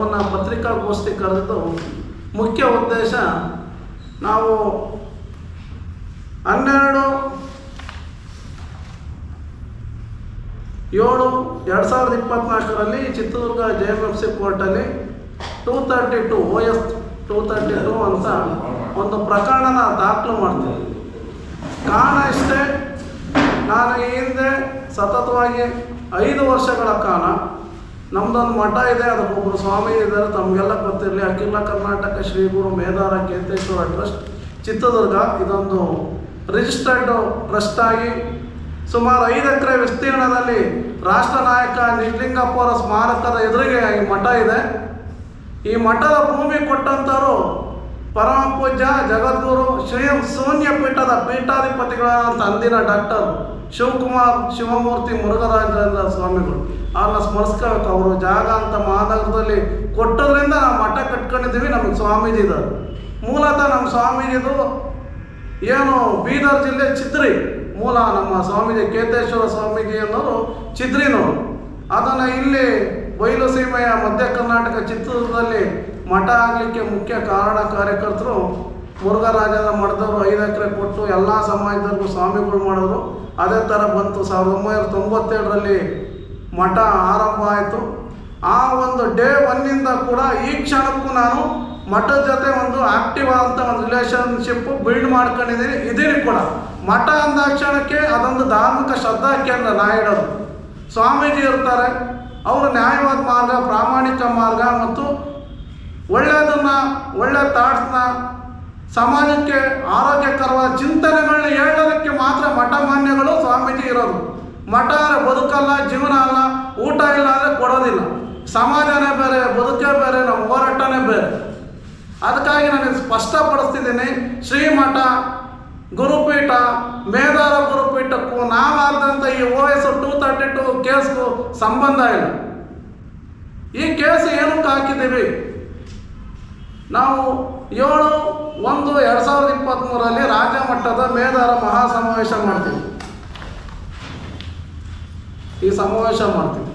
ಅವನ್ನ ಪತ್ರಿಕಾಗೋಷ್ಠಿ ಕರೆದಿದ್ದು ಮುಖ್ಯ ಉದ್ದೇಶ ನಾವು ಹನ್ನೆರಡು, ಏಳು, ಎರಡು ಸಾವಿರದ ಇಪ್ಪತ್ನಾಲ್ಕರಲ್ಲಿ Chitradurga J M F C ಕೋರ್ಟಲ್ಲಿ two thirty two O S two thirty two ಅಂತ ಒಂದು ಪ್ರಕರಣನ ದಾಖಲು ಮಾಡ್ತೀವಿ. ಕಾರಣ ಇಷ್ಟೇ, ನಾನು ಈ ಹಿಂದೆ ಸತತವಾಗಿ ಐದು ವರ್ಷಗಳ ಕಾಲ ನಮ್ದೊಂದು ಮಠ ಇದೆ ಅದಕ್ಕೊಬ್ಬರು ಸ್ವಾಮಿ ಇದ್ದಾರೆ, ತಮಗೆಲ್ಲ ಗೊತ್ತಿರಲಿ ಅಖಿಲ ಕರ್ನಾಟಕ ಶ್ರೀ ಗುರು ಮೇದಾರ ಕೇತೇಶ್ವರ ಟ್ರಸ್ಟ್, ಚಿತ್ರದುರ್ಗ. ಇದೊಂದು ರಿಜಿಸ್ಟರ್ಡ್ ಟ್ರಸ್ಟ್ ಆಗಿ ಸುಮಾರು ಐದು ಎಕರೆ ವಿಸ್ತೀರ್ಣದಲ್ಲಿ ರಾಷ್ಟ್ರ ನಾಯಕ ನಿಜಲಿಂಗಪ್ಪರ ಸ್ಮಾರಕದ ಎದುರಿಗೆ ಈ ಮಠ ಇದೆ. ಈ ಮಠದ ಭೂಮಿ ಕೊಟ್ಟಂಥವರು ಪರಮ ಪೂಜ್ಯ ಜಗದ್ಗುರು ಶ್ರೀ ಶೂನ್ಯ ಪೀಠದ ಪೀಠಾಧಿಪತಿಗಳಾದಂಥ ಅಂದಿನ ಡಾಕ್ಟರ್ ಶಿವಕುಮಾರ್ ಶಿವಮೂರ್ತಿ ಮುರುಘರಾಜೇಂದ್ರ ಸ್ವಾಮಿಗಳು. ಅವ್ರನ್ನ ಸ್ಮರಿಸ್ಕೋಬೇಕು ಅವರು ಜಾಗ ಅಂತ ಮಹಾನಗರದಲ್ಲಿ ಕೊಟ್ಟೋದ್ರಿಂದ ನಾವು ಮಠ ಕಟ್ಕೊಂಡಿದ್ದೀವಿ, ನಮಗೆ ಸ್ವಾಮೀಜಿ ಇದ್ದಾರೆ. ಮೂಲತಃ ನಮ್ಮ ಸ್ವಾಮೀಜಿದು ಏನು ಬೀದರ್ ಜಿಲ್ಲೆ ಚಿದ್ರಿ ಮೂಲ ನಮ್ಮ ಸ್ವಾಮೀಜಿ ಕೇತೇಶ್ವರ ಸ್ವಾಮೀಜಿ ಅನ್ನೋರು ಚಿದ್ರಿನವರು ಅದನ್ನು ಇಲ್ಲಿ ಬಯಲು ಸೀಮೆಯ ಮಧ್ಯ ಕರ್ನಾಟಕ ಚಿತ್ರದುರ್ಗದಲ್ಲಿ ಮಠ ಆಗಲಿಕ್ಕೆ ಮುಖ್ಯ ಕಾರಣ ಕಾರ್ಯಕರ್ತರು ಮುರುಘರಾಜನ ಮಠದವರು ಐದು ಎಕರೆ ಕೊಟ್ಟು ಎಲ್ಲ ಸಮಾಜದವ್ರಿಗೂ ಸ್ವಾಮಿಗಳು ಮಾಡಿದ್ರು. ಅದೇ ಥರ ಬಂತು, ಸಾವಿರದ ಒಂಬೈನೂರ ತೊಂಬತ್ತೇಳರಲ್ಲಿ ಮಠ ಆರಂಭ ಆಯಿತು. ಆ ಒಂದು ಡೇ ಒನ್ನಿಂದ ಕೂಡ ಈ ಕ್ಷಣಕ್ಕೂ ನಾನು ಮಠದ ಜೊತೆ ಒಂದು ಆಕ್ಟಿವ್ ಆದಂಥ ಒಂದು ರಿಲೇಷನ್ಶಿಪ್ ಬಿಲ್ಡ್ ಮಾಡ್ಕೊಂಡಿದ್ದೀನಿ. ಇದೀನಿ ಕೂಡ. ಮಠ ಅಂದ ಕ್ಷಣಕ್ಕೆ ಅದೊಂದು ಧಾರ್ಮಿಕ ಶ್ರದ್ಧಾ ಕೇಂದ್ರ ನಾ ಇಡೋದು ಸ್ವಾಮೀಜಿ ಇರ್ತಾರೆ. ಅವರು ನ್ಯಾಯವಾದ ಮಾರ್ಗ, ಪ್ರಾಮಾಣಿಕ ಮಾರ್ಗ ಮತ್ತು ಒಳ್ಳೆಯದನ್ನು ಒಳ್ಳೆ ಥಾಟ್ಸ್ನ ಸಮಾಜಕ್ಕೆ ಆರೋಗ್ಯಕರವಾದ ಚಿಂತನೆಗಳನ್ನ ಹೇಳೋದಕ್ಕೆ ಮಾತ್ರ ಮಠ ಮಾನ್ಯಗಳು ಸ್ವಾಮೀಜಿ ಇರೋದು. ಮಠ ಅಂದರೆ ಬದುಕಲ್ಲ, ಜೀವನ ಅಲ್ಲ, ಊಟ ಇಲ್ಲ ಅಂದರೆ ಕೊಡೋದಿಲ್ಲ. ಸಮಾಜನೇ ಬೇರೆ, ಬದುಕೇ ಬೇರೆ, ನಮ್ಮ ಹೋರಾಟನೇ ಬೇರೆ. ಅದಕ್ಕಾಗಿ ನಾನು ಸ್ಪಷ್ಟಪಡಿಸ್ತಿದ್ದೀನಿ. ಶ್ರೀಮಠ, ಗುರುಪೀಠ ಮೇದಾರ ಗುರುಪೀಠಕ್ಕೂ ನಾವಾದಂಥ ಈ O S two thirty two ಕೇಸ್ಗೂ ಸಂಬಂಧ ಇಲ್ಲ. ಈ ಕೇಸ್ ಏನಕ್ಕೆ ಹಾಕಿದ್ದೀವಿ? ನಾವು ಏಳು ಒಂದು ಎರಡು ಸಾವಿರದ ಇಪ್ಪತ್ತ್ಮೂರಲ್ಲಿ ರಾಜ್ಯ ಮಟ್ಟದ ಮೇದಾರ ಮಹಾಸಮಾವೇಶ ಮಾಡ್ತೀವಿ. ಈ ಸಮಾವೇಶ ಮಾಡ್ತೀವಿ.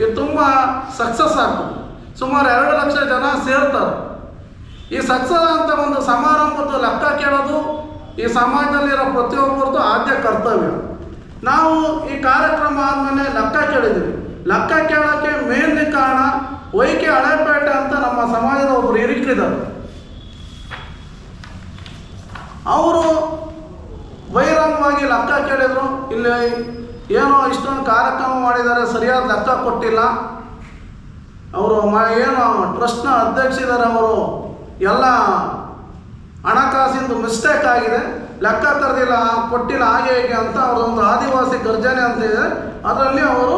ಇದು ತುಂಬ ಸಕ್ಸಸ್ ಆಗ್ತದೆ. ಸುಮಾರು ಎರಡು ಲಕ್ಷ ಜನ ಸೇರ್ತಾರೆ. ಈ ಸಕ್ಸಸ್ ಅಂತ ಒಂದು ಸಮಾರಂಭದ ಲೆಕ್ಕ ಕೇಳೋದು ಈ ಸಮಾಜದಲ್ಲಿರೋ ಪ್ರತಿಯೊಬ್ಬರದ್ದು ಆದ್ಯ ಕರ್ತವ್ಯ. ನಾವು ಈ ಕಾರ್ಯಕ್ರಮ ಆದಮೇಲೆ ಲೆಕ್ಕ ಕೇಳಿದ್ದೀವಿ. ಲೆಕ್ಕ ಕೇಳೋಕ್ಕೆ ಮೇನ್ ಕಾರಣ ವೈಕೆ ಹಳೆಪೇಟೆ ಅಂತ ನಮ್ಮ ಸಮಾಜದ ಒಬ್ಬರು ಇರಿಕಿದ್ದಾರೆ ಅವರು ಬಹಿರಂಗವಾಗಿ ಲೆಕ್ಕ ಕೇಳಿದರು, ಇಲ್ಲಿ ಏನೋ ಇಷ್ಟೊಂದು ಕಾರ್ಯಕ್ರಮ ಮಾಡಿದ್ದಾರೆ, ಸರಿಯಾದ ಲೆಕ್ಕ ಕೊಟ್ಟಿಲ್ಲ. ಅವರು ಮ, ಏನು, ಟ್ರಸ್ಟ್ನ ಅಧ್ಯಕ್ಷರ ಅವರು. ಎಲ್ಲ ಹಣಕಾಸಿಂದು ಮಿಸ್ಟೇಕ್ ಆಗಿದೆ. ಲೆಕ್ಕ ತರದಿಲ್ಲ, ಕೊಟ್ಟಿಲ್ಲ ಹಾಗೆ ಹೇಗೆ ಅಂತ ಅವರೊಂದು ಆದಿವಾಸಿ ಗರ್ಜನೆ ಅಂತ ಇದೆ. ಅದರಲ್ಲಿ ಅವರು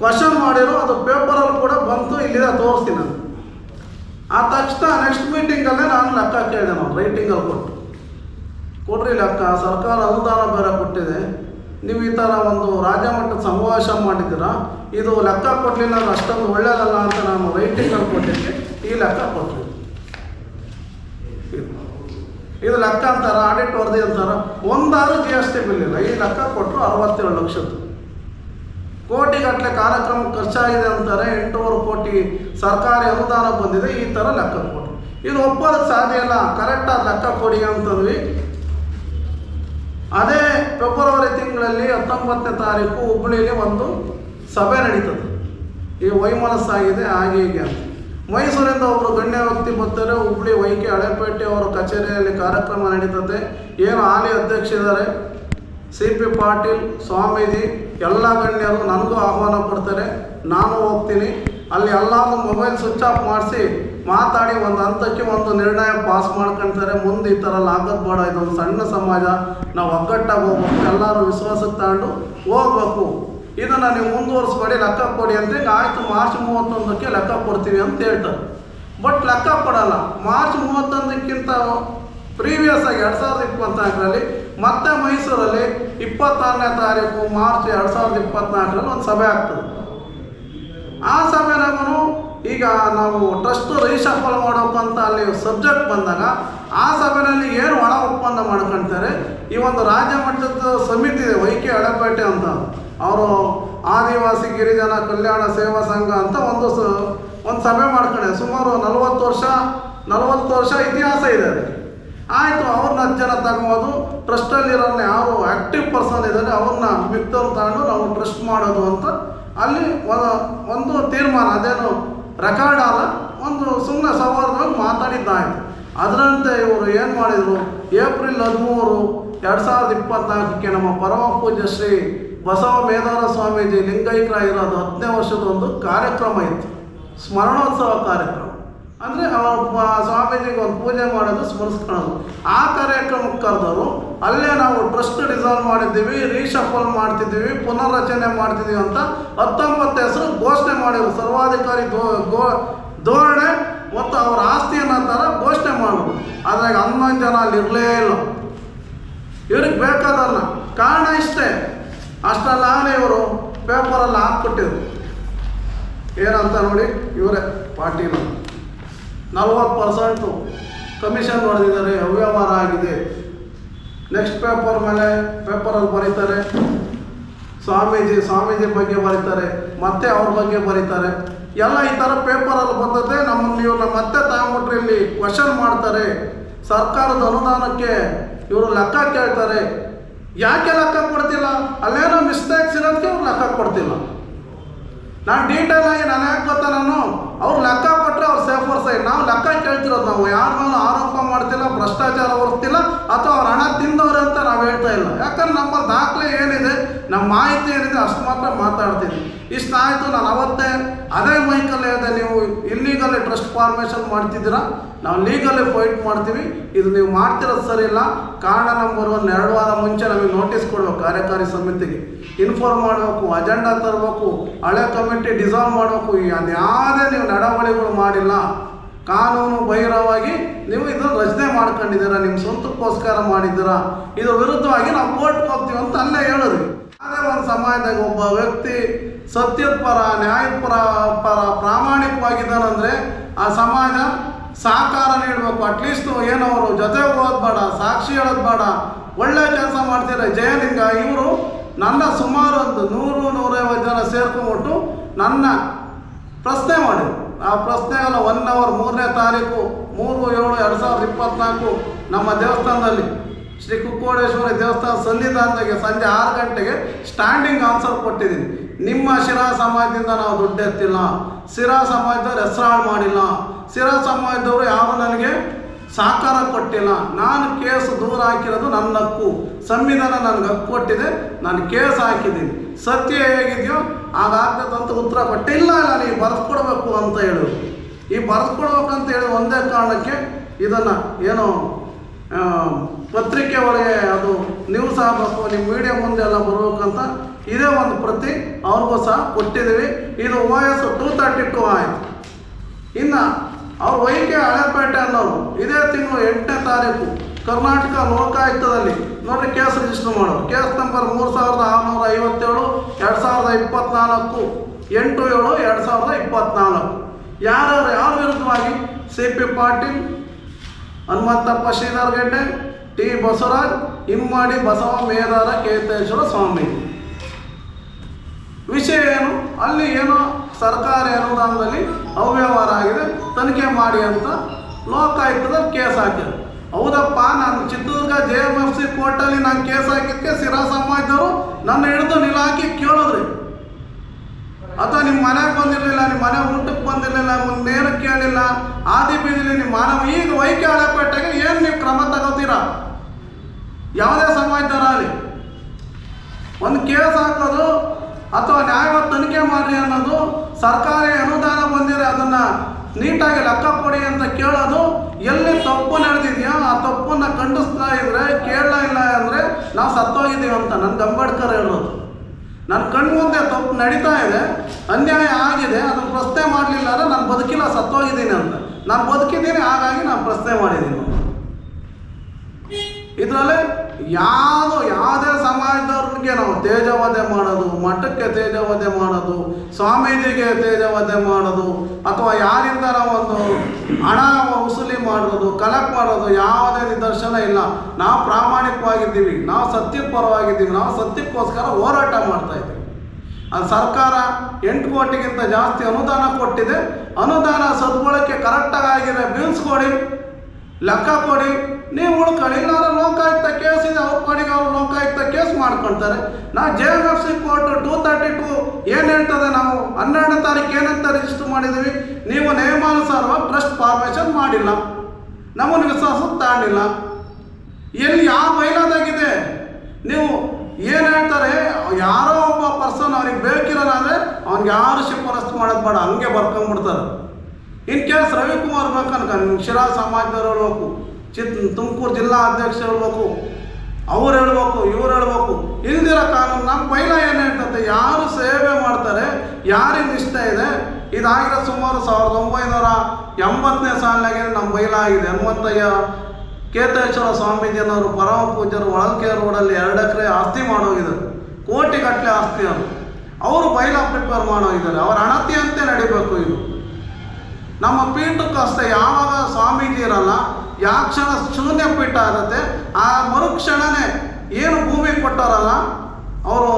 ಕ್ವಶನ್ ಮಾಡಿರು ಅದು ಪೇಪರಲ್ಲಿ ಕೂಡ ಬಂತು, ಇಲ್ಲಿದೆ ತೋರಿಸ್ತೀನಿ ನಾನು. ಆ ತಕ್ಷಣ ನೆಕ್ಸ್ಟ್ ಮೀಟಿಂಗಲ್ಲೇ ನಾನು ಲೆಕ್ಕ ಕೇಳಿದೆ, ನಾವು ರೈಟಿಂಗಲ್ಲಿ ಕೊಟ್ಟು. ಕೊಡ್ರಿ ಲೆಕ್ಕ, ಸರ್ಕಾರ ಅನುದಾನ ಬೇರೆ ಕೊಟ್ಟಿದೆ. ನೀವು ಈ ಥರ ಒಂದು ರಾಜ್ಯ ಮಟ್ಟದ ಸಮಾವೇಶ ಮಾಡಿದ್ದೀರಾ? ಇದು ಲೆಕ್ಕ ಕೊಡಲಿಲ್ಲ ನಾನು ಅಷ್ಟೊಂದು ಒಳ್ಳೇದಲ್ಲ ಅಂತ ನಾನು ರೈಟಿಂಗಲ್ಲಿ ಕೊಟ್ಟಿದ್ದೆ. ಈ ಲೆಕ್ಕ ಕೊಟ್ಟರು ಇದು ಲೆಕ್ಕ ಅಂತಾರ? ಆಡಿಟ್ ವರದಿ ಅಂತಾರ? ಒಂದಾರು ಜಿ ಎಸ್ ಟಿ ಬಿಲ್ ಇಲ್ಲ ಈ ಲೆಕ್ಕ ಕೊಟ್ಟರು ಅರವತ್ತೇಳು ಲಕ್ಷದ್ದು. ಕೋಟಿಗಟ್ಟಲೆ ಕಾರ್ಯಕ್ರಮ ಖರ್ಚಾಗಿದೆ ಅಂತಾರೆ ಎಂಟೂವರೆ ಕೋಟಿ ಸರ್ಕಾರಿ ಅನುದಾನ ಬಂದಿದೆ, ಈ ಥರ ಲೆಕ್ಕ ಕೊಟ್ಟರು ಇದು ಒಪ್ಪೋದಕ್ಕೆ ಸಾಧ್ಯ ಇಲ್ಲ ಕರೆಕ್ಟಾಗಿ ಲೆಕ್ಕ ಕೊಡಿ ಅಂತಂದ್ವಿ. ಅದೇ ತಿಂಗಳಲ್ಲಿ ಹತ್ತೊಂಬತ್ತನೇ ತಾರೀಕು ಹುಬ್ಬಳ್ಳಿಯಲ್ಲಿ ಒಂದು ಸಭೆ ನಡೀತದೆ. ಈ ವೈಮನಸ್ಸಾಗಿದೆ ಹಾಗೆ ಹೀಗೆ ಅಂತ. ಮೈಸೂರಿಂದ ಒಬ್ಬರು ಗಣ್ಯ ವ್ಯಕ್ತಿ ಬರ್ತಾರೆ, ಹುಬ್ಳಿ ವೈಕೆ ಹಳೆಪೇಟೆ ಅವರ ಕಚೇರಿಯಲ್ಲಿ ಕಾರ್ಯಕ್ರಮ ನಡೀತದೆ. ಏನು ಹಾಲಿ ಅಧ್ಯಕ್ಷರಿದ್ದಾರೆ ಸಿ ಪಿ ಪಾಟೀಲ್, ಸ್ವಾಮೀಜಿ, ಎಲ್ಲ ಗಣ್ಯರು ನನಗೂ ಆಹ್ವಾನ ಕೊಡ್ತಾರೆ. ನಾನು ಹೋಗ್ತೀನಿ. ಅಲ್ಲಿ ಎಲ್ಲಾನು ಮೊಬೈಲ್ ಸ್ವಿಚ್ ಆಫ್ ಮಾಡಿಸಿ ಮಾತಾಡಿ ಒಂದು ಹಂತಕ್ಕೆ ಒಂದು ನಿರ್ಣಯ ಪಾಸ್ ಮಾಡ್ಕೊಳ್ತಾರೆ ಮುಂದೆ ಈ ಥರ ಲಾಗದ್ ಬೇಡ. ಇದೊಂದು ಸಣ್ಣ ಸಮಾಜ. ನಾವು ಒಗ್ಗಟ್ಟಾಗಿ ಹೋಗ್ಬೇಕು. ಎಲ್ಲರೂ ವಿಶ್ವಾಸಕ್ಕೆ ತಗೊಂಡು ಹೋಗ್ಬೇಕು. ಇದನ್ನು ನೀವು ಮುಂದುವರಿಸ್ಬೇಡಿ. ಲೆಕ್ಕ ಕೊಡಿ ಅಂದರೆ ಆಯಿತು. ಮಾರ್ಚ್ ಮೂವತ್ತೊಂದಕ್ಕೆ ಲೆಕ್ಕ ಕೊಡ್ತೀವಿ ಅಂತ ಹೇಳ್ತಾರೆ. ಬಟ್ ಲೆಕ್ಕ ಕೊಡಲ್ಲ. ಮಾರ್ಚ್ ಮೂವತ್ತೊಂದಕ್ಕಿಂತ ಪ್ರೀವಿಯಸ್ ಆಗಿ ಎರಡು ಸಾವಿರದ ಇಪ್ಪತ್ನಾಲ್ಕರಲ್ಲಿ ಮತ್ತೆ ಮೈಸೂರಲ್ಲಿ ಇಪ್ಪತ್ತಾರನೇ ತಾರೀಕು ಮಾರ್ಚ್ ಎರಡು ಸಾವಿರದ ಇಪ್ಪತ್ನಾಲ್ಕರಲ್ಲಿ ಒಂದು ಸಭೆ ಆಗ್ತದೆ. ಆ ಸಭೆನಾಗೂ ಈಗ ನಾವು ಟ್ರಸ್ಟ್ ರೀಶಫಲ್ ಮಾಡಪ್ಪ ಅಂತ ಅಲ್ಲಿ ಸಬ್ಜೆಕ್ಟ್ ಬಂದಾಗ, ಆ ಸಭೆಯಲ್ಲಿ ಏನು ಒಳ ಒಪ್ಪಂದ ಮಾಡ್ಕೊಳ್ತಾರೆ ಈ ಒಂದು ರಾಜ್ಯ ಮಟ್ಟದ ಸಮಿತಿ ಇದೆ, ವೈಕೆ ಅಡಪೇಟೆ ಅಂತ. ಅವರು ಆದಿವಾಸಿ ಗಿರಿಜನ ಕಲ್ಯಾಣ ಸೇವಾ ಸಂಘ ಅಂತ ಒಂದು ಒಂದು ಸಭೆ ಮಾಡ್ಕೊಂಡೆ ಸುಮಾರು ನಲವತ್ತು ವರ್ಷ ನಲವತ್ತು ವರ್ಷ ಇತಿಹಾಸ ಇದೆ ಅದಕ್ಕೆ ಆಯಿತು, ಅವ್ರನ್ನ ಜನ ತಗೊಂಬೋದು. ಟ್ರಸ್ಟಲ್ಲಿರೋ ಯಾರು ಆ್ಯಕ್ಟಿವ್ ಪರ್ಸನ್ ಇದ್ದಾರೆ, ಅವ್ರನ್ನ ಮಿಕ್ತವ್ರು ತಗೊಂಡು ನಾವು ಟ್ರಸ್ಟ್ ಮಾಡೋದು ಅಂತ ಅಲ್ಲಿ ಒಂದು ತೀರ್ಮಾನ, ಅದೇನು ರೆಕಾರ್ಡ್ ಅಲ್ಲ, ಒಂದು ಸುಮ್ಮನೆ ಸೌಹಾರ್ದವಾಗಿ ಮಾತಾಡಿದ್ದಾಯ್ತು. ಅದರಂತೆ ಇವರು ಏನು ಮಾಡಿದರು? ಏಪ್ರಿಲ್ ಹದಿಮೂರು ಎರಡು ಸಾವಿರದ ಇಪ್ಪತ್ನಾಲ್ಕಕ್ಕೆ ನಮ್ಮ ಪರಮ ಪೂಜ್ಯ ಶ್ರೀ ಬಸವ ಮೇಧಾರ ಸ್ವಾಮೀಜಿ ಲಿಂಗೈಕ್ಯರಾಗಿರೋದು ಹತ್ತನೇ ವರ್ಷದ ಒಂದು ಕಾರ್ಯಕ್ರಮ ಇತ್ತು. ಸ್ಮರಣೋತ್ಸವ ಕಾರ್ಯಕ್ರಮ. ಅಂದರೆ ಸ್ವಾಮೀಜಿಗೆ ಒಂದು ಪೂಜೆ ಮಾಡೋದು ಸ್ಮರಿಸ್ಕೊಳ್ಳೋದು ಆ ಕಾರ್ಯಕ್ರಮಕ್ಕೆ ಕರೆದವರು, ಅಲ್ಲೇ ನಾವು ಟ್ರಸ್ಟ್ ಡಿಸೈನ್ ಮಾಡಿದ್ದೀವಿ, ರೀಶಫಲ್ ಮಾಡ್ತಿದ್ದೀವಿ, ಪುನರ್ರಚನೆ ಮಾಡ್ತಿದ್ದೀವಿ ಅಂತ ಹತ್ತೊಂಬತ್ತು ಹೆಸರು ಘೋಷಣೆ ಮಾಡಿದ್ರು. ಸರ್ವಾಧಿಕಾರಿ ಧೋ ಗೋ, ಧೋರಣೆ ಮತ್ತು ಅವರ ಆಸ್ತಿಯನ್ನು ಥರ ಘೋಷಣೆ ಮಾಡಿದ್ರು. ಅದ್ರಾಗ ಹನ್ನೊಂದು ಜನ ಅಲ್ಲಿ ಇರಲೇ ಇಲ್ಲ. ಇವ್ರಿಗೆ ಬೇಕಾದಲ್ಲ ಕಾರಣ ಇಷ್ಟೇ. ಅಷ್ಟಲ್ಲಾಗಲೇ ಇವರು ಪೇಪರಲ್ಲಿ ಹಾಕ್ಬಿಟ್ಟಿದ್ರು. ಏನಂತ ನೋಡಿ, ಇವರೇ ಪಾಟೀಲ್. ನಲ್ವತ್ತು ಪರ್ಸೆಂಟು ಕಮಿಷನ್ ಹೊಡೆದಿದ್ದಾರೆ ಅವ್ಯವಹಾರ ಆಗಿದೆ. ನೆಕ್ಸ್ಟ್ ಪೇಪರ್ ಮೇಲೆ ಪೇಪರಲ್ಲಿ ಬರೀತಾರೆ. ಸ್ವಾಮೀಜಿ ಸ್ವಾಮೀಜಿ ಬಗ್ಗೆ ಬರೀತಾರೆ, ಮತ್ತೆ ಅವ್ರ ಬಗ್ಗೆ ಬರೀತಾರೆ. ಎಲ್ಲ ಈ ಥರ ಪೇಪರಲ್ಲಿ ಬಂದದ್ದೆ ನಮ್ಮನ್ನು ಇವ್ರನ್ನ ಮತ್ತೆ ತಗೊಂಬಿಟ್ರೆ ಇಲ್ಲಿ ಕ್ವಶನ್ ಮಾಡ್ತಾರೆ. ಸರ್ಕಾರದ ಅನುದಾನಕ್ಕೆ ಇವರು ಲೆಕ್ಕ ಕೇಳ್ತಾರೆ. ಯಾಕೆ ಲೆಕ್ಕ ಕೊಡ್ತಿಲ್ಲ? ಅಲ್ಲೇನೋ ಮಿಸ್ಟೇಕ್ಸ್ ಇರೋದಕ್ಕೆ ಅವ್ರು ಲೆಕ್ಕ ಕೊಡ್ತಿಲ್ಲ. ನಾನು ಡೀಟೇಲ್ ಆಗಿ ನಾನು ಯಾಕೆ ಗೊತ್ತಾ ನಾನು? ಅವ್ರು ಲೆಕ್ಕ ಕೊಟ್ಟರೆ ಅವ್ರು ನಾವು ಲೆಕ್ಕ ಕೇಳ್ತಿರೋದು ನಾವು ಯಾರ ಮೇಲೂ ಆರೋಪ ಮಾಡ್ತಿಲ್ಲ, ಭ್ರಷ್ಟಾಚಾರ ಹೊರ್ತಿಲ್ಲ ಅಥವಾ ಅವ್ರ ಹಣ ತಿಂದವರು ಅಂತ ನಾವು ಹೇಳ್ತಾ ಇಲ್ಲ. ಯಾಕಂದ್ರೆ ನಮ್ಮ ದಾಖಲೆ ಏನಿದೆ, ನಮ್ಮ ಮಾಹಿತಿ ಏನಿದೆ ಅಷ್ಟು ಮಾತ್ರ ಮಾತಾಡ್ತೀನಿ ಇಷ್ಟು ಆಯಿತು ನಾನು ಅವತ್ತೇ ಅದೇ ಮೈಕಲ್ಲಿ ಹೇಳಿದೆ ನೀವು ಇಲ್ಲಿಗಲ್ಲೇ ಟ್ರಸ್ಟ್ ಫಾರ್ಮೇಷನ್ ಮಾಡ್ತಿದ್ದೀರಾ? ನಾವು ಲೀಗಲ್ಲಿ ಫೈಟ್ ಮಾಡ್ತೀವಿ. ಇದು ನೀವು ಮಾಡ್ತಿರೋದು ಸರಿ ಇಲ್ಲ. ಕಾರಣ ನಂಬರ್ ಒಂದು, ಎರಡು ವಾರ ಮುಂಚೆ ನಮಗೆ ನೋಟಿಸ್ ಕೊಡಬೇಕು ಕಾರ್ಯಕಾರಿ ಸಮಿತಿಗೆ. ಇನ್ಫಾರ್ಮ್ ಮಾಡಬೇಕು, ಅಜೆಂಡಾ ತರಬೇಕು, ಹಳೆ ಕಮಿಟಿ ಡಿಸಾಲ್ವ್ ಮಾಡಬೇಕು. ಅದ್ಯಾವುದೇ ನೀವು ನಡವಳಿಗಳು ಮಾಡಿಲ್ಲ ಕಾನೂನು ಬಹಿರವಾಗಿ ನೀವು ಇದನ್ನು ರಚನೆ ಮಾಡ್ಕೊಂಡಿದ್ದೀರಾ ನಿಮ್ಮ ಸ್ವಂತಕ್ಕೋಸ್ಕರ ಮಾಡಿದ್ದೀರಾ ಇದರ ವಿರುದ್ಧವಾಗಿ ನಾವು ಕೋರ್ಟ್ಗೆ ಹೋಗ್ತೀವಿ ಅಂತ ಅಲ್ಲೇ ಹೇಳಿದ್ವಿ ಅದೇ ಒಂದು ಸಮಾಜದಾಗ ಒಬ್ಬ ವ್ಯಕ್ತಿ ಸತ್ಯದ ಪರ ನ್ಯಾಯದ ಪರ ಪರ ಪ್ರಾಮಾಣಿಕವಾಗಿದ್ದಾನಂದ್ರೆ ಆ ಸಮಾಜ ಸಹಕಾರ ನೀಡಬೇಕು. ಅಟ್ಲೀಸ್ಟ್ ಅವರು ಜೊತೆ ಹೋಗೋದು ಬೇಡ, ಸಾಕ್ಷಿ ಹೇಳೋದು ಬೇಡ, ಒಳ್ಳೆ ಕೆಲಸ ಮಾಡ್ತೀರ. ಜಯಲಿಂಗ ಇವರು ನನ್ನ ಸುಮಾರು ಒಂದು ನೂರು, ನೂರೈವತ್ತು ಜನ ಸೇರ್ಕೊಂಡ್ಬಿಟ್ಟು ನನ್ನ ಪ್ರಶ್ನೆ ಮಾಡಿದ್ರು. ಆ ಪ್ರಶ್ನೆಗಳ ಒನ್ ಅವರ್ ಮೂರನೇ ತಾರೀಕು, ಮೂರು, ಏಳು, ಎರಡು ಸಾವಿರದ ಇಪ್ಪತ್ನಾಲ್ಕು ನಮ್ಮ ದೇವಸ್ಥಾನದಲ್ಲಿ ಶ್ರೀ ಕುಕ್ಕೋಡೇಶ್ವರಿ ದೇವಸ್ಥಾನ ಸನ್ನಿಧಾನದಾಗೆ ಸಂಜೆ ಆರು ಗಂಟೆಗೆ ಸ್ಟ್ಯಾಂಡಿಂಗ್ ಆನ್ಸರ್ ಕೊಟ್ಟಿದ್ದೀನಿ. ನಿಮ್ಮ ಶಿರಾ ಸಮಾಜದಿಂದ ನಾವು ದುಡ್ಡು ಎತ್ತಿಲ್ಲ. ಶಿರಾ ಸಮಾಜದವ್ರು ಹೆಸರಾಳು ಮಾಡಿಲ್ಲ. ಶಿರಾ ಸಮಾಜದವರು ಯಾವ ನನಗೆ ಸಹಕಾರ ಕೊಟ್ಟಿಲ್ಲ. ನಾನು ಕೇಸ್ ದೂರ ಹಾಕಿರೋದು ನನ್ನ ಹಕ್ಕು. ಸಂವಿಧಾನ ನನಗೆ ಹಕ್ಕು ಕೊಟ್ಟಿದೆ. ನಾನು ಕೇಸ್ ಹಾಕಿದ್ದೀನಿ. ಸತ್ಯ ಹೇಗಿದೆಯೋ ಹಾಗಾಗ್ತದಂತ ಉತ್ತರ ಕೊಟ್ಟಿಲ್ಲ ಇಲ್ಲ ನೀವು ಬರೆಸ್ಕೊಡ್ಬೇಕು ಅಂತ ಹೇಳಿದ್ರು. ಈ ಬರೆದುಕೊಡ್ಬೇಕಂತ ಹೇಳಿ ಒಂದೇ ಕಾರಣಕ್ಕೆ ಇದನ್ನು ಏನು ಪತ್ರಿಕೆ ಒಳಗೆ ಅದು ನ್ಯೂಸ್ ಆಗಬೇಕು ನಿಮ್ಮ ಮೀಡಿಯಾ ಮುಂದೆ ಎಲ್ಲ ಬರ್ಬೇಕಂತ ಇದೇ ಒಂದು ಪ್ರತಿ ಅವ್ರಿಗೂ ಸಹ ಕೊಟ್ಟಿದ್ದೀವಿ. ಇದು ಓ ಎಸ್ ಟೂ ಟೂ ಆಯಿತು. ಇನ್ನು ಅವ್ರ ವೈಕೆ ಹಳೆಪೇಟೆ ಅನ್ನೋರು ಇದೇ ತಿಂಗಳು ಎಂಟನೇ ತಾರೀಕು ಕರ್ನಾಟಕ ಲೋಕಾಯುಕ್ತದಲ್ಲಿ ನೋಡಿ ಕೇಸ್ ರಿಜಿಸ್ಟರ್ ಮಾಡೋರು. ಕೇಸ್ ನಂಬರ್ ಮೂರು ಸಾವಿರದ ಆರುನೂರ ಐವತ್ತೇಳು ಎರಡು ಸಾವಿರದ ಇಪ್ಪತ್ತ್ನಾಲ್ಕು ಎಂಟು ಏಳು, ಎರಡು ಸಾವಿರದ ಇಪ್ಪತ್ತ್ನಾಲ್ಕು ಯಾರ್ಯಾರು, ಯಾರ ವಿರುದ್ಧವಾಗಿ C P Patil, Hanumanthappa Shridhargadde T Basavaraj, Immadi Basava Medara, Keteshwara Swami. ವಿಷಯ ಏನು? ಅಲ್ಲಿ ಏನೋ ಸರ್ಕಾರಿ ಅನುದಾನದಲ್ಲಿ ಅವ್ಯವಹಾರ ಆಗಿದೆ, ತನಿಖೆ ಮಾಡಿ ಅಂತ ಲೋಕಾಯುಕ್ತದಲ್ಲಿ ಕೇಸ್ ಹಾಕಿದ್ರು. ಹೌದಪ್ಪ, ನಾನು Chitradurga J M F C ಕೋರ್ಟಲ್ಲಿ ನಾನು ಕೇಸ್ ಹಾಕಿದ್ದಕ್ಕೆ ಸಿರಾ ಸಮಾಜದವರು ನನ್ನ ಹಿಡಿದು ನಿಲಾಕಿ ಕೇಳಿದ್ರಿ. ಅಥವಾ ನಿಮ್ಮ ಮನೆಗೆ ಬಂದಿರಲಿಲ್ಲ ನಿಮ್ಮ ಮನೆ ಊಟಕ್ಕೆ ಬಂದಿರಲಿಲ್ಲ, ಒಂದು ನೇರ ಕೇಳಿಲ್ಲ, ಆದಿ ಬೀದಿಲಿ ನಿಮ್ಮ ಮಾನವ, ಈಗ ವೈಕೆ ಹಳೆಪೇಟೆಗೆ ಏನು ನೀವು ಕ್ರಮ ತಗೋತೀರಾ? ಯಾವುದೇ ಸಮಾಜದವರಾಗಲಿ. ಒಂದು ಕೇಸ್ ಹಾಕೋದು ಅಥವಾ ನ್ಯಾಯವಾದ ತನಿಖೆ ಮಾಡ್ರಿ ಅನ್ನೋದು ಸರ್ಕಾರಿ ಅನುದಾನ ಬಂದಿದೆ ಅದನ್ನು ನೀಟಾಗಿ ಲೆಕ್ಕ ಕೊಡಿ ಅಂತ ಕೇಳೋದು, ಎಲ್ಲಿ ತಪ್ಪು ನಡೆದಿದೆಯೋ, ಆ ತಪ್ಪನ್ನು ಖಂಡಿಸ್ತಾ ಇದ್ರೆ, ಕೇಳಲ ಇಲ್ಲ ಅಂದರೆ ನಾವು ಸತ್ತೋಗಿದ್ದೀವಿ ಅಂತ ನನ್ನ ಅಂಬೇಡ್ಕರ್ ಹೇಳೋದು. ನನ್ನ ಕಣ್ಣು ಮುಂದೆ ತಪ್ಪು ನಡೀತಾ ಇದೆ, ಅನ್ಯಾಯ ಆಗಿದೆ, ಅದನ್ನು ಪ್ರಶ್ನೆ ಮಾಡಲಿಲ್ಲ ಅಂದರೆ ನಾನು ಬದುಕಿಲ್ಲ, ಸತ್ತೋಗಿದ್ದೀನಿ ಅಂತ. ನಾನು ಬದುಕಿದ್ದೀನಿ, ಹಾಗಾಗಿ ನಾನು ಪ್ರಶ್ನೆ ಮಾಡಿದ್ದೀನಿ. ಇದರಲ್ಲಿ ಯಾವುದು ಯಾವುದೇ ಸಮಾಜದವ್ರಿಗೆ ನಾವು ತೇಜವಧೆ ಮಾಡೋದು, ಮಠಕ್ಕೆ ತೇಜವಧೆ ಮಾಡೋದು, ಸ್ವಾಮೀಜಿಗೆ ತೇಜವಧೆ ಮಾಡೋದು, ಅಥವಾ ಯಾರಿಂದ ನಾವು ಒಂದು ಹಣ ವಸೂಲಿ ಮಾಡೋದು ಕಲೆಕ್ಟ್ ಮಾಡೋದು, ಯಾವುದೇ ನಿದರ್ಶನ ಇಲ್ಲ. ನಾವು ಪ್ರಾಮಾಣಿಕವಾಗಿದ್ದೀವಿ, ನಾವು ಸತ್ಯದ ಪರವಾಗಿದ್ದೀವಿ, ನಾವು ಸತ್ಯಕ್ಕೋಸ್ಕರ ಹೋರಾಟ ಮಾಡ್ತಾ ಇದ್ದೀವಿ. ಅದು ಸರ್ಕಾರ ಎಂಟು ಕೋಟಿಗಿಂತ ಜಾಸ್ತಿ ಅನುದಾನ ಕೊಟ್ಟಿದೆ. ಅನುದಾನ ಸದ್ಬಳಕೆ ಕರೆಕ್ಟಾಗಿ ಆಗಿದೆ ಬಿಲ್ಸ್ ಕೊಡಿ, ಲೆಕ್ಕ ಕೊಡಿ. ನೀವು ಉಳ್ಕೊಳ್ಳಿ ಇಲ್ಲಾಂದ್ರೆ ಲೋಕಾಯುಕ್ತ ಕೇಸ್ ಇದೆ, ಅವ್ರ ಪಾಡಿಗೆ ಅವ್ರು ಲೋಕಾಯುಕ್ತ ಕೇಸ್ ಮಾಡ್ಕೊಳ್ತಾರೆ. ನಾವು J M F C court two thirty two ಏನು ಹೇಳ್ತದೆ ನಾವು? ಹನ್ನೆರಡನೇ ತಾರೀಕು ಏನಂತ ರಿಜಿಸ್ಟರ್ ಮಾಡಿದ್ದೀವಿ? ನೀವು ನಿಯಮಾನುಸಾರವಾಗಿ ಟ್ರಸ್ಟ್ ಫಾರ್ಮೇಷನ್ ಮಾಡಿಲ್ಲ. ನಮ್ಮನ್ನು ವಿಶ್ವಾಸ ತಾಂಡಿಲ್ಲ ಎಲ್ಲಿ ಯಾವ ಮೈಲಾದಾಗಿದೆ ನೀವು ಏನು ಹೇಳ್ತಾರೆ? ಯಾರೋ ಒಬ್ಬ ಪರ್ಸನ್ ಅವ್ರಿಗೆ ಬೇಕಿರೋನಾದ್ರೆ ಅವ್ನಿಗೆ ಯಾರು ಶಿಫಾರಸ್ಸು ಮಾಡೋದು ಬೇಡ, ಹಂಗೆ ಬರ್ಕೊಂಡ್ಬಿಡ್ತಾರೆ ಇನ್ ಕೇಸ್ ರವಿಕುಮಾರ್ ಬೇಕನ್ಕ ಶಿರಾ ಸಮಾಜದವರು ಚಿತ್ ತುಮಕೂರು ಜಿಲ್ಲಾ ಅಧ್ಯಕ್ಷ ಹೇಳ್ಬೇಕು, ಅವ್ರು ಹೇಳ್ಬೇಕು, ಇವ್ರು ಹೇಳ್ಬೇಕು. ಇಲ್ದಿರೋ ಕಾನೂನು ನಮ್ಮ ಪೈಲ ಏನು ಹೇಳ್ತಂತೆ ಯಾರು ಸೇವೆ ಮಾಡ್ತಾರೆ, ಯಾರಿಗೆ ಇಷ್ಟ ಇದೆ, ಇದಾಗಿರೋ ಸುಮಾರು ಸಾವಿರದ ಒಂಬೈನೂರ ಎಂಬತ್ತನೇ ಸಾಲಿನಾಗೆ ನಮ್ಮ ಬೈಲ ಆಗಿದೆ. ಹನುಮಂತಯ್ಯ, ಕೇತೇಶ್ವರ ಸ್ವಾಮೀಜಿಯವರು ಪರಮ ಪೂಜ್ಯರು ಹೊಳಲ್ಕೆ ರೋಡಲ್ಲಿ ಎರಡು ಎಕರೆ ಆಸ್ತಿ ಮಾಡೋಗಿದ್ದಾರೆ. ಕೋಟಿಗಟ್ಟಲೆ ಆಸ್ತಿ ಅವರು ಅವರು ಬೈಲ ಪ್ರಿಪೇರ್ ಮಾಡೋಗಿದ್ದಾರೆ. ಅವರ ಅಣತಿಯಂತೆ ನಡಿಬೇಕು ಇದು. ನಮ್ಮ ಪೀಠಕ್ಕೂ ಅಷ್ಟೇ, ಯಾವಾಗ ಸ್ವಾಮೀಜಿ ಇರಲ್ಲ ಯಾವ ಕ್ಷಣ ಶೂನ್ಯ ಪೀಠ ಆಗುತ್ತೆ, ಆ ಮರುಕ್ಷಣನೇ ಏನು ಭೂಮಿ ಕೊಟ್ಟಾರಲ್ಲ ಅವರು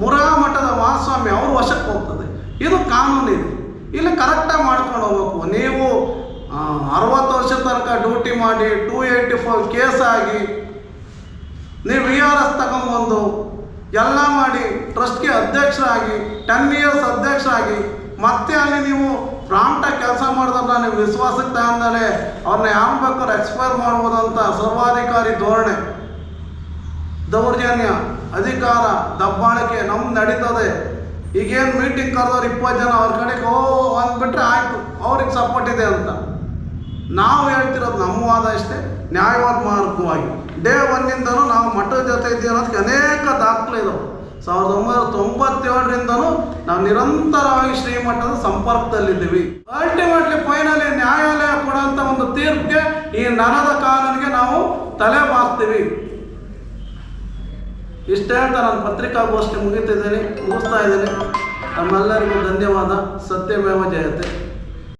ಮುರಾ ಮಠದ ಮಹಾಸ್ವಾಮಿ, ಅವರು ವಶಕ್ಕೆ ಹೋಗ್ತದೆ. ಇದು ಕಾನೂನು ಇದೆ ಇಲ್ಲಿ ಕರೆಕ್ಟಾಗಿ ಮಾಡ್ಕೊಂಡು ಹೋಗ್ಬೇಕು. ನೀವು ಅರವತ್ತು ವರ್ಷ ತನಕ ಡ್ಯೂಟಿ ಮಾಡಿ ಟೂ ಏಯ್ಟಿ ಫೋರ್ ಕೇಸ್ ಆಗಿ, ನೀವು ವಿ ಆರ್ ಎಸ್ ತಗೊಂಬಂದು ಎಲ್ಲ ಮಾಡಿ ಟ್ರಸ್ಟ್ಗೆ ಅಧ್ಯಕ್ಷರಾಗಿ ಟೆನ್ ಇಯರ್ಸ್ ಅಧ್ಯಕ್ಷರಾಗಿ, ಮತ್ತೆ ಅಲ್ಲಿ ನೀವು ಪ್ರಾಂಪ್ಟಾಗಿ ಕೆಲಸ ಮಾಡಿದ್ರೆ ನೀವು ವಿಶ್ವಾಸಕ್ಕೆ ತಗೊಂಡಲೆ ಅವ್ರನ್ನ ಯಾರು ಬೇಕಾದ್ರೆ ಎಕ್ಸ್ಪೈರ್ ಮಾಡ್ಬೋದಂತ ಸರ್ವಾಧಿಕಾರಿ ಧೋರಣೆ. ದೌರ್ಜನ್ಯ, ಅಧಿಕಾರ, ದಬ್ಬಾಳಿಕೆ ನಮ್ ನಡೀತದೆ. ಈಗೇನು ಮೀಟಿಂಗ್ ಕರೆದವ್ರು ಇಪ್ಪತ್ತು ಜನ ಅವ್ರ ಕಡೆಗೆ, ಓ ಅಂದ್ಬಿಟ್ರೆ ಆಯಿತು, ಅವ್ರಿಗೆ ಸಪೋರ್ಟ್ ಇದೆ ಅಂತ. ನಾವು ಹೇಳ್ತಿರೋದು ನಮ್ಮ ವಾದ ಅಷ್ಟೇ, ನ್ಯಾಯವಾದ ಮಾರ್ಗವಾಗಿ. ಡೇ ಒನ್ನಿಂದನೂ ನಾವು ಮಠದ ಜೊತೆ ಇದ್ದೀವಿ ಅನ್ನೋದಕ್ಕೆ ಅನೇಕ ದಾಖಲೆ ಇದಾವೆ. ಸಾವಿರದ ಒಂಬೈನೂರ ತೊಂಬತ್ತೇಳರಿಂದನೂ ನಾವು ನಿರಂತರವಾಗಿ ಶ್ರೀಮಠದ ಸಂಪರ್ಕದಲ್ಲಿದ್ದೀವಿ. ಅಲ್ಟಿಮೇಟ್ಲಿ ಫೈನಲಿ ನ್ಯಾಯಾಲಯ ಕೊಡುವಂಥ ಒಂದು ತೀರ್ಪಿಗೆ ಈ ನರದ ಕಾನೂನಿಗೆ ನಾವು ತಲೆ ಬಾರ್ತೀವಿ ಇಷ್ಟೇ ಅಂತ ನಾನು ಪತ್ರಿಕಾಗೋಷ್ಠಿ ಮುಗಿತಿದ್ದೀನಿ ಮುಗಿಸ್ತಾ ಇದ್ದೀನಿ. ನಮ್ಮೆಲ್ಲರಿಗೂ ಧನ್ಯವಾದ. ಸತ್ಯಮೇವ ಜಯತೆ.